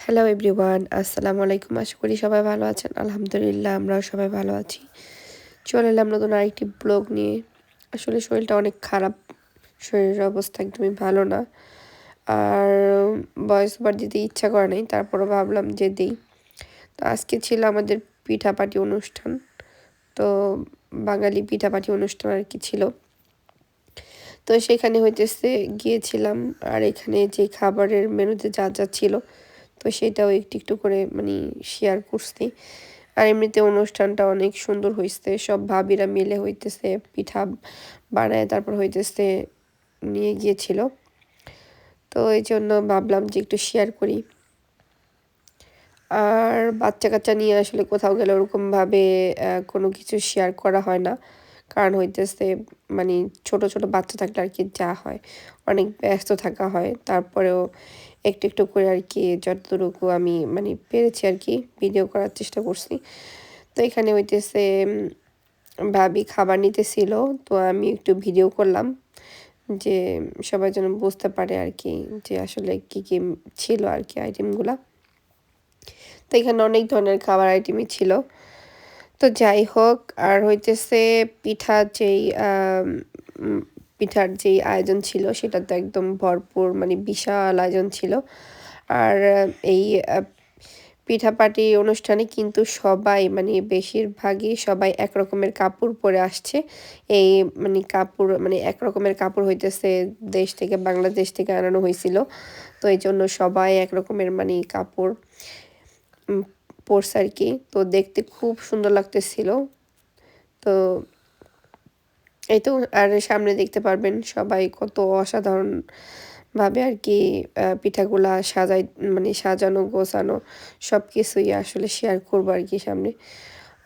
Hello everyone আসসালামু আলাইকুম আশা করি সবাই ভালো আছেন। আলহামদুলিল্লাহ, আমরাও সবাই ভালো আছি। চলে এলাম নতুন আরেকটি ব্লগ নিয়ে। আসলে শরীরটা অনেক খারাপ। শরীরের অবস্থা একদমই ভালো না। আর বয়স ওভার দিতে ইচ্ছা করে নাই। তারপরও ভাবলাম যে দিই। তো আজকে ছিল আমাদের পিঠাপাটি অনুষ্ঠান। তো বাঙালি পিঠাপাটি অনুষ্ঠান আর কি ছিল। তো সেখানে হইতেছে গিয়েছিলাম। আর এখানে যে খাবারের মেনুতে যা যা ছিল তো সেটাও একটু একটু করে মানে শেয়ার করছি। আর এমনিতে অনুষ্ঠানটা অনেক সুন্দর হয়েছে সব ভাবিরা মিলে হইতেছে, পিঠা বানায়, তারপর হইতেছে নিয়ে গিয়েছিল তো এই জন্য ভাবলাম যে একটু শেয়ার করি। আর বাচ্চা কাচ্চা নিয়ে আসলে কোথাও গেলে ওরকমভাবে কোনো কিছু শেয়ার করা হয় না। কারণ হইতেছে মানে ছোট ছোট বাচ্চা থাকলে আর কি যা হয়, অনেক ব্যস্ত থাকা হয়। তারপরেও একটু একটু করে আর কি যতটুকু আমি মানে পেরেছি আর কি ভিডিও করার চেষ্টা করছি। তো এখানে হইতেছে ভাবি খাবার নিতেছিল, তো আমি একটু ভিডিও করলাম যে সবাই যেন বুঝতে পারে আর কি যে আসলে কি কি ছিল আর কি আইটেমগুলা তো এখানে অনেক ধরনের খাবার আইটেমই ছিল। তো যাই হোক, আর হইতেছে পিঠা যেই পিঠার যেই আয়োজন ছিল সেটা তো একদম ভরপুর মানে বিশাল আয়োজন ছিল। আর এই পিঠাপাটি অনুষ্ঠানে কিন্তু সবাই মানে বেশিরভাগই সবাই এক রকমের কাপড় পরে আসছে। এই মানে কাপড় মানে এক রকমের কাপড় হইতেছে দেশ থেকে বাংলাদেশ থেকে আনানো হয়েছিল তো এই জন্য সবাই এক রকমের মানে কাপড় পরছে আর কি। তো দেখতে খুব সুন্দর লাগতেছিল। তো এই তো আর সামনে দেখতে পারবেন সবাই কত অসাধারণ ভাবে আর কি পিঠাগুলা সাজাই মানে সাজানো, গোছানো সব কিছুই আসলে শেয়ার করব আর কি সামনে।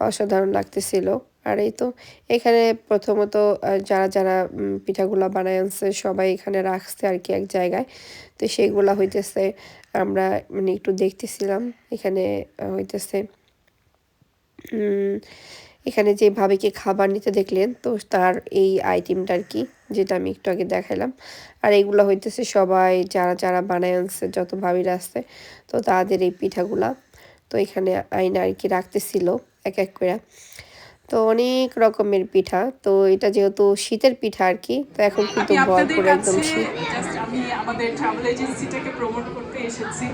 অসাধারণ লাগতেছিল। আর এই তো এখানে প্রথমত যারা যারা পিঠাগুলা বানায় আনছে, সবাই এখানে রাখছে আর কি এক জায়গায়। তো সেইগুলা হইতেছে, আমরা মানে একটু দেখতেছিলাম। এখানে হইতেছে এখানে যে ভাবিকে খাবার নিতে দেখলেন, তো তার এই আইটেমটা আর কি, যেটা আমি একটু আগে দেখালাম আর এইগুলো হইতেছে সবাই, যারা যারা বানায় আনছে, যত ভাবিরা আসছে তো তাদের এই পিঠাগুলা। তো এখানে আইনা আর কি রাখতেছিল, এক এক করে তো অনেক রকমের পিঠা। তো এটা যেহেতু শীতের পিঠা আর কি তো এখন কিন্তু ভরপুর একদম শীত আমি আমাদের ট্রাভেল এজেন্সিটাকে প্রমোট করতে এসেছি।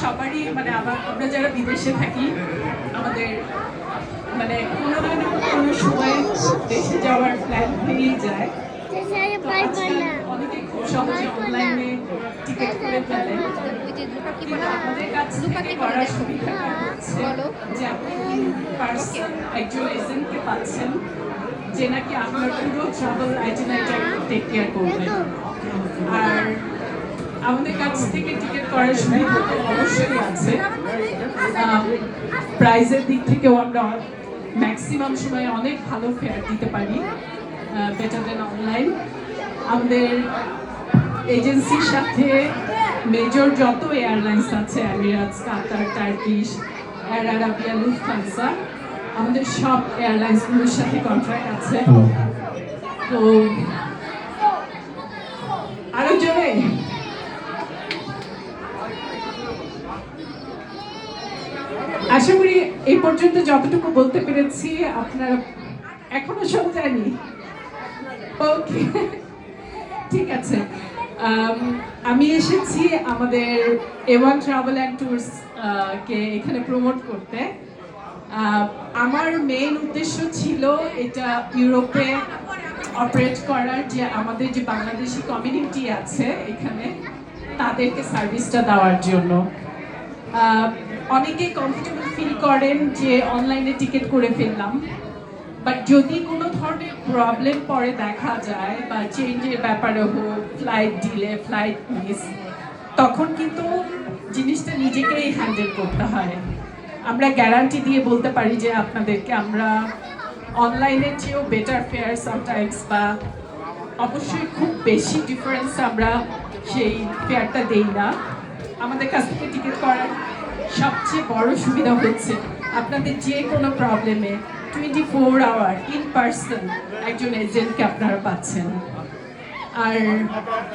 সবারই মানে আমরা যারা বিদেশে থাকি আমাদের মানে কোনো না কোনো সময় দেশে যাওয়ার প্ল্যান হয়েই যায়। অনেকে খুব সহজে অনলাইনে টিকিট করে ফেলে। আমাদের কাছ থেকে করার সুবিধা যে আপনি পার্সন একজন এজেন্টকে পাচ্ছেন যে নাকি আপনার পুরো ট্রাভেল আইটেনাইটার টেক কেয়ার আর আমাদের কাছ থেকে টিকিট করার সুবিধা তো অবশ্যই আছে। প্রাইজের দিক থেকেও আমরা ম্যাক্সিমাম সময় অনেক ভালো ফেয়ার দিতে পারি বেটার দেন অনলাইন আমাদের এজেন্সির সাথে মেজর যত এয়ারলাইন্স আছে Emirates Qatar Turkish air Arabia Lufthansa আমাদের সব এয়ারলাইন্সগুলোর সাথে কন্ট্রাক্ট আছে। তো আরও জোরে আশা করি এই পর্যন্ত যতটুকু বলতে পেরেছি, আপনারা এখনও সব জানি ওকে ঠিক আছে। আমি এসেছি আমাদের A one travel and tours কে এখানে প্রমোট করতে। আমার মেইন উদ্দেশ্য ছিল এটা ইউরোপে অপারেট করার যে আমাদের যে বাংলাদেশি কমিউনিটি আছে এখানে, তাদেরকে সার্ভিসটা দেওয়ার জন্য। অনেকেই কমফোর্টেবল ফিল করেন যে অনলাইনে টিকিট করে ফেললাম। বাট যদি কোনো ধরনের প্রবলেম পরে দেখা যায় বা চেঞ্জের ব্যাপারে হোক ফ্লাইট ডিলে ফ্লাইট মিস তখন কিন্তু জিনিসটা নিজেকেই হ্যান্ডেল করতে হয়। আমরা গ্যারান্টি দিয়ে বলতে পারি যে আপনাদেরকে আমরা অনলাইনের চেয়েও বেটার ফেয়ার সামটাইমস বা অবশ্যই খুব বেশি ডিফারেন্স আমরা সেই ফেয়ারটা দেই না। আমাদের কাছ থেকে টিকিট করার সবচেয়ে বড় সুবিধা হচ্ছে আপনাদের যে কোনো প্রবলেমে twenty four hour in person একজন এজেন্টকে আপনারা পাচ্ছেন। আর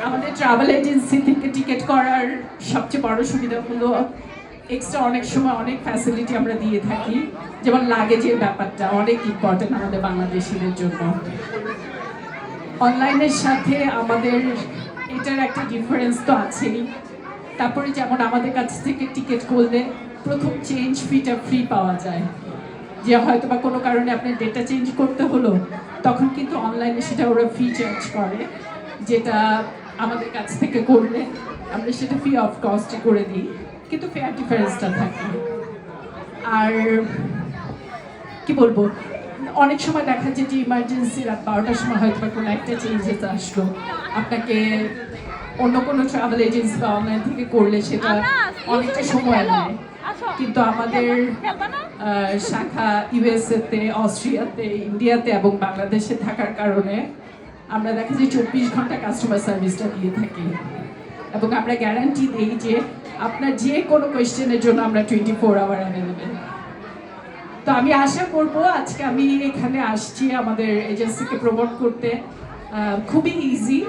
আমাদের ট্রাভেল এজেন্সি থেকে টিকিট করার সবচেয়ে বড় সুবিধা হলো এক্সট্রা অনেক সময় অনেক ফ্যাসিলিটি আমরা দিয়ে থাকি। যেমন লাগেজের ব্যাপারটা অনেক ইম্পর্টেন্ট আমাদের বাংলাদেশিদের জন্য। অনলাইনের সাথে আমাদের এটার একটা ডিফারেন্স তো আছেই। তারপরে যেমন আমাদের কাছ থেকে টিকিট করলে প্রথম চেঞ্জ ফিটা ফ্রি পাওয়া যায়। যে হয়তো বা কোনো কারণে আপনার ডেটা চেঞ্জ করতে হলো, তখন কিন্তু অনলাইনে সেটা ওরা ফি চার্জ করে, যেটা আমাদের কাছ থেকে করলে আমরা সেটা ফি অফ কস্টে করে দিই। কিন্তু ফেয়ার ডিফারেন্সটা থাকে। আর কি বলব, অনেক সময় দেখা যায় যে ইমার্জেন্সি রাত বারোটার সময় হয়তো বা কোনো একটা চেঞ্জেস আসলো। আপনাকে অন্য কোনো ট্রাভেল এজেন্সি বা অনলাইন থেকে করলে সেটা অনেকটা সময় নেয়। কিন্তু আমাদের শাখা ইউএসএতে অস্ট্রিয়াতে ইন্ডিয়াতে এবং বাংলাদেশে থাকার কারণে আমরা দেখা যায় চব্বিশ ঘণ্টা কাস্টমার সার্ভিসটা দিয়ে থাকি। এবং আমরা গ্যারান্টি দিই যে আপনার যে কোনো কোয়েশ্চেনের জন্য আমরা টোয়েন্টি ফোর আওয়ার অ্যাভেলেবেল তো আমি আশা করব আজকে আমি এখানে আসছি আমাদের এজেন্সিকে প্রমোট করতে। খুবই ইজি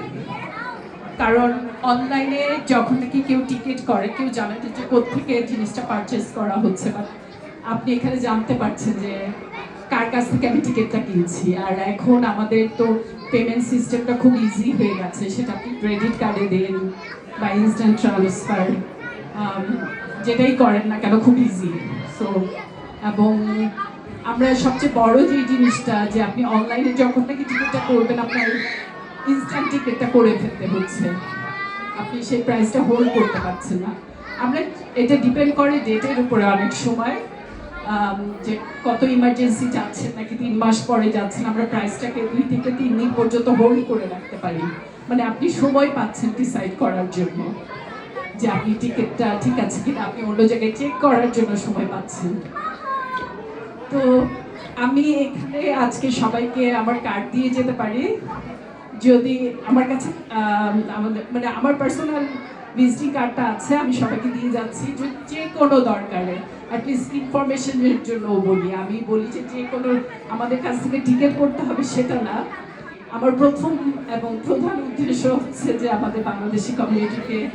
কারণ অনলাইনে যখন নাকি কেউ টিকিট করে, কেউ জানে যে কোথেকে জিনিসটা পারচেস করা হচ্ছে বা আপনি এখানে জানতে পারছেন যে কার কাছ থেকে আমি টিকিটটা কিনছি। আর এখন আমাদের তো পেমেন্ট সিস্টেমটা খুব ইজি হয়ে গেছে, সেটা আপনি ক্রেডিট কার্ডে দেন বা ইনস্ট্যান্ট ট্রান্সফার যেটাই করেন না কেন, খুব ইজি সো এবং আমরা সবচেয়ে বড় যে জিনিসটা যে আপনি অনলাইনে যখন নাকি টিকিটটা করবেন, আপনার ইনস্ট্যান্ট টিকিটটা করে ফেলতে হচ্ছে। আপনি সেই প্রাইসটা হোল্ড করতে পারছেন না। আমরা এটা ডিপেন্ড করে ডেটের উপরে অনেক সময় যে কত ইমার্জেন্সি যাচ্ছেন, নাকি তিন মাস পরে যাচ্ছেন, আমরা প্রাইসটাকে দুই থেকে তিন দিন পর্যন্ত হোল্ড করে রাখতে পারি। মানে আপনি সময় পাচ্ছেন ডিসাইড করার জন্য যে আপনি টিকিটটা ঠিক আছে কিনা, আপনি অন্য জায়গায় চেক করার জন্য সময় পাচ্ছেন। তো আমি এখানে আজকে সবাইকে আমার কার্ড দিয়ে যেতে পারি। যদি আমার কাছে আমাদের মানে আমার পার্সোনাল ভিজিটিং কার্ডটা আছে, আমি সবাইকে দিয়ে যাচ্ছি, যে- কোনো দরকারে। অ্যাটলিস্ট ইনফরমেশনের জন্য বলি। আমি বলি যে যে কোনো আমাদের কাছ থেকে টিকিট করতে হবে সেটা না। আমার প্রথম এবং প্রধান উদ্দেশ্য হচ্ছে যে আমাদের বাংলাদেশি কমিউনিটিকে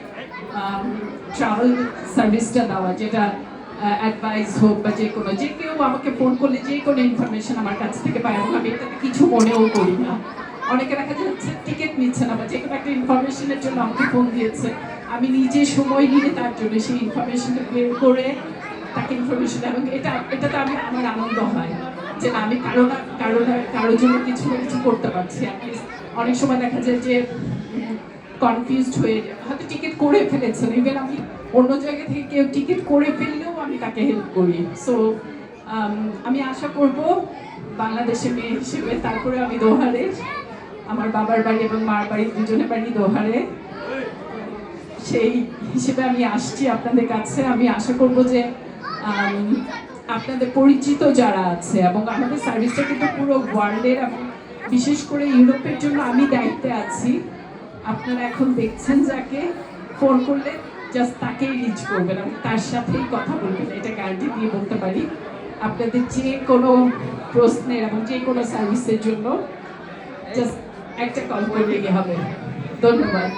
ট্রাভেল সার্ভিসটা দেওয়া, যেটা অ্যাডভাইস হোক বা যে কোনো, যে কেউ আমাকে ফোন করলে যে কোনো ইনফরমেশন আমার কাছ থেকে পায় এবং আমি এটাতে কিছু মনেও করি না। অনেকে দেখা যাচ্ছে টিকিট নিচ্ছে না বা যে কোনো একটা ইনফরমেশনের জন্য আমাকে ফোন দিয়েছে। আমি নিজে সময় নিয়ে তার জন্য সেই ইনফরমেশনটা বের করে তাকে ইনফরমেশন এবং এটা, এটাতে আমি, আমার আনন্দ হয় যে না, আমি কারও না কারও না, কারোর জন্য কিছু না কিছু করতে পারছি। অনেক সময় দেখা যায় যে কনফিউজড হয়ে হয়তো টিকিট করে ফেলেছেন। ইভেন আমি অন্য জায়গা থেকে কেউ টিকিট করে ফেললেও আমি তাকে হেল্প করি। সো আমি আশা করব বাংলাদেশে মেয়ে হিসেবে তারপরে আমি দোহারে আমার বাবার বাড়ি এবং মার বাড়ি, দুজনের বাড়ি দোহারে। সেই হিসেবে আমি আসছি আপনাদের কাছে। আমি আশা করব যে আপনাদের পরিচিত যারা আছে এবং আমাদের সার্ভিসটা কিন্তু পুরো ওয়ার্ল্ডের এবং বিশেষ করে ইউরোপের জন্য আমি দায়িত্বে আছি। আপনারা এখন দেখছেন যাকে। ফোন করলে জাস্ট তাকেই রিচ করবেন। এবং তার সাথেই কথা বলবেন এটা গ্যারান্টি দিয়ে বলতে পারি। আপনাদের যে কোনো প্রশ্নের এবং যে কোনো সার্ভিসের জন্য জাস্ট একটা কল করলেই হবে ধন্যবাদ